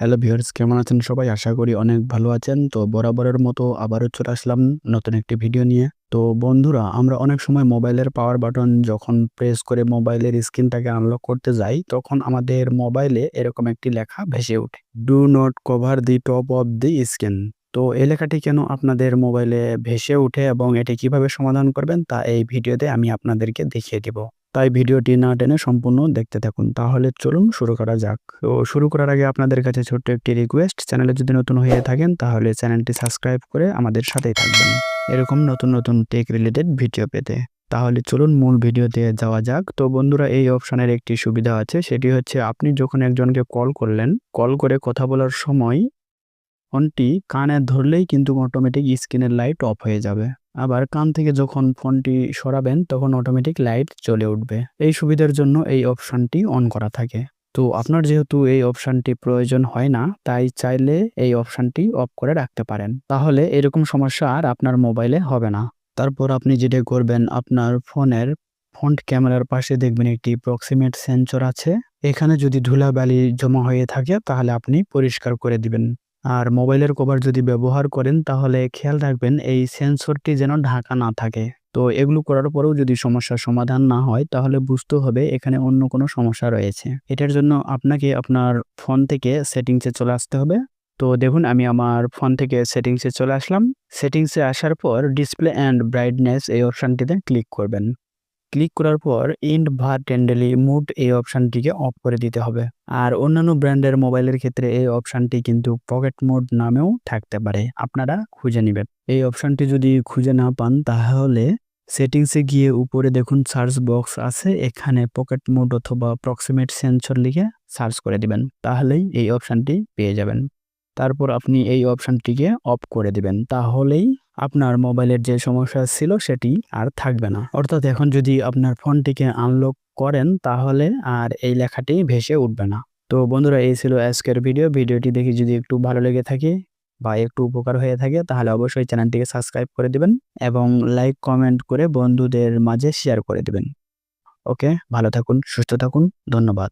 Hello viewers কেমন আছেন সবাই? আশা করি অনেক ভালো আছেন। তো বরাবরের মতো আবারও চলে আসলাম নতুন একটি ভিডিও নিয়ে। তো বন্ধুরা, আমরা অনেক সময় মোবাইলের পাওয়ার বাটন যখন প্রেস করে মোবাইলের স্ক্রিনটাকে আনলক করতে যাই, তখন আমাদের মোবাইলে এরকম একটি লেখা ভেসে ওঠে। Do not cover the top of the screen তো এই লেখাটি কেন আপনাদের মোবাইলে ভেসে ওঠে এবং এটি কীভাবে সমাধান করবেন তা এই ভিডিওতে আমি আপনাদেরকে দেখিয়ে দিব। তাই ভিডিওটি না টেনে সম্পূর্ণ দেখতে থাকুন। তাহলে চলুন শুরু করা যাক। তো শুরু করার আগে আপনাদের কাছে ছোট্ট একটি রিকোয়েস্ট চ্যানেলে যদি নতুন হয়ে থাকেন, তাহলে চ্যানেলটি সাবস্ক্রাইব করে আমাদের সাথেই থাকবেন। এরকম নতুন নতুন টেক রিলেটেড ভিডিও পেতে। তাহলে চলুন মূল ভিডিওতে যাওয়া যাক। তো বন্ধুরা, এই অপশানের একটি সুবিধা আছে। সেটি হচ্ছে আপনি যখন একজনকে কল করলেন কল করে কথা বলার সময় ফোনটি কানে ধরলেই কিন্তু অটোমেটিক স্ক্রিনের লাইট অফ হয়ে যাবে। আবার কান থেকে যখন ফোনটি সরাবেন, তখন অটোমেটিক লাইট জ্বলে উঠবে। এই সুবিধার জন্য এই অপশানটি অন করা থাকে। তো আপনার যেহেতু এই অপশানটি প্রয়োজন হয় না, তাই চাইলে এই অপশানটি অফ করে রাখতে পারেন। তাহলে এরকম সমস্যা আর আপনার মোবাইলে হবে না। তারপর আপনি যেটা করবেন, আপনার ফোনের ফ্রন্ট ক্যামেরার পাশে দেখবেন একটি প্রক্সিমেট সেন্সর আছে। এখানে যদি ধুলাবালি জমা হয়ে থাকে, তাহলে আপনি পরিষ্কার করে দিবেন। আর মোবাইলের কভার যদি ব্যবহার করেন, তাহলে খেয়াল রাখবেন এই সেন্সরটি যেন ঢাকা না থাকে। তো এগুলো করার পরেও যদি সমস্যার সমাধান না হয়, তাহলে বুঝতে হবে এখানে অন্য কোনো সমস্যা রয়েছে। এটার জন্য আপনাকে আপনার ফোন থেকে সেটিংসে চলে আসতে হবে। তো দেখুন, আমি আমার ফোন থেকে সেটিংসে চলে আসলাম। সেটিংসে আসার পর ডিসপ্লে অ্যান্ড ব্রাইটনেস এই অপশানটিতে ক্লিক করবেন। ক্লিক করার পর ইন্ড ভার টেন্ডেলি মুড এই অপশানটিকে অফ করে দিতে হবে। আর অন্যান্য ব্র্যান্ডের মোবাইলের ক্ষেত্রে এই অপশানটি কিন্তু পকেট মোড নামেও থাকতে পারে। আপনারা খুঁজে নেবেন। এই অপশানটি যদি খুঁজে না পান, তাহলে সেটিংসে গিয়ে উপরে দেখুন সার্চ বক্স আছে। এখানে পকেট মোড অথবা প্রক্সিমেট সেন্সর লিখে সার্চ করে দিবেন। তাহলেই এই অপশানটি পেয়ে যাবেন। তারপর আপনি এই অপশানটিকে অফ করে দিবেন। তাহলেই আপনার মোবাইলের যে সমস্যা ছিল সেটি আর থাকবে না। অর্থাৎ এখন যদি আপনার ফোনটিকে আনলক করেন তাহলে আর এই লেখাটি ভেসে উঠবে না। তো বন্ধুরা, এই ছিল আজকের ভিডিও ভিডিওটি দেখে যদি একটু ভালো লেগে থাকে বা একটু উপকার হয়ে থাকে, তাহলে অবশ্যই চ্যানেলটিকে সাবস্ক্রাইব করে দিবেন এবং লাইক কমেন্ট করে বন্ধুদের মাঝে শেয়ার করে দিবেন। ওকে, ভালো থাকুন, সুস্থ থাকুন, ধন্যবাদ।